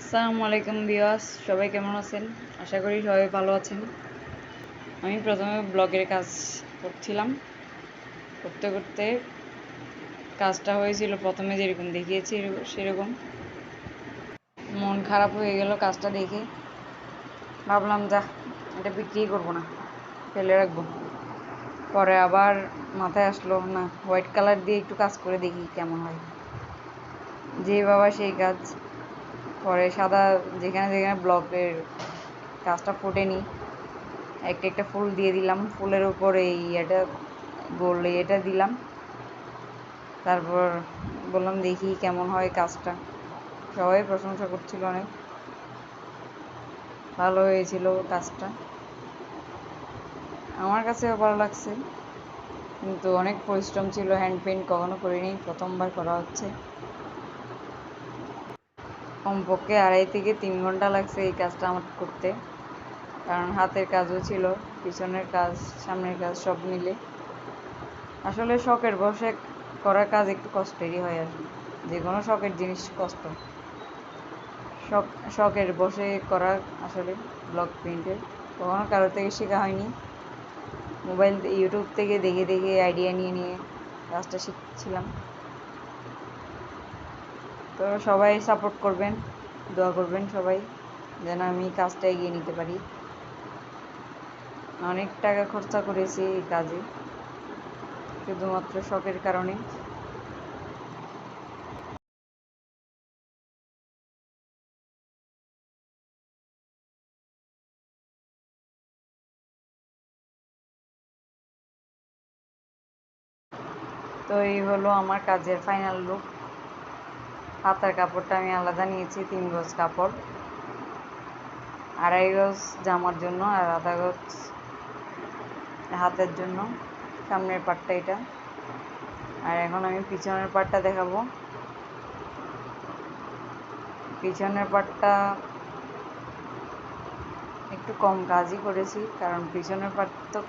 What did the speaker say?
আসসালামু আলাইকুম বিয়াস সবাই কেমন আছেন? আশা করি সবাই ভালো আছেন। আমি প্রথমে ব্লগের কাজ করছিলাম। করতে করতে কাজটা হয়েছিল, প্রথমে যেরকম দেখিয়েছি সেরকম। মন খারাপ হয়ে গেল কাজটা দেখে। ভাবলাম যা এটা বিক্রি করব না, ফেলে রাখব। পরে আবার মাথায় আসলো, না, হোয়াইট কালার দিয়ে একটু কাজ করে দেখি কেমন হয়। যে বাবা সেই কাজ পরে সাদা যেখানে যেখানে ব্লকের কাজটা ফোটেনি। একটা একটা ফুল দিয়ে দিলাম। ফুলের উপরে এই এটা গোল এটা দিলাম। তারপর বললাম, দেখি কেমন হয় কাজটা। সবাই প্রশংসা করছিল অনেক। ভালো হয়েছিল কাজটা। আমার কাছেও ভালো লাগছে। কিন্তু অনেক পরিশ্রম ছিল হ্যান্ড পেন্ট কখনো করিনি। প্রথমবার করা হচ্ছে। কমপক্ষে আড়াই থেকে তিন ঘণ্টা লাগছে এই কাজটা আমার করতে। কারণ হাতের কাজও ছিল, পিছনের কাজ, সামনের কাজ সব মিলে। আসলে শখের বসে করার কাজ একটু কষ্টেরই হয় আসলে যে কোনো শখের জিনিস কষ্ট। শখ, শখের বসে করা আসলে ব্লক প্রিন্টের কখনো কারও থেকে শেখা হয়নি। মোবাইল, ইউটিউব থেকে দেখে দেখে আইডিয়া নিয়ে নিয়ে কাজটা শিখছিলাম। তো সবাই সাপোর্ট করবেন, দোয়া করবেন সবাই, যেন আমি কাজটা এগিয়ে নিতে পারি। অনেক টাকা খরচা করেছি এই কাজে, শুধুমাত্র শখের কারণে। তো এই হলো আমার কাজের ফাইনাল লুক হাতার কাপড়টা আমি আলাদা নিয়েছি, তিন গজ কাপড়। আড়াই গজ জামার জন্য আর আধা গজ হাতের জন্য, সামনের পাটটা এটা। আর এখন আমি পিছনের পাটটা দেখাবো। পিছনের পাটটা একটু কম কাজই করেছি, কারণ পিছনের পাট তো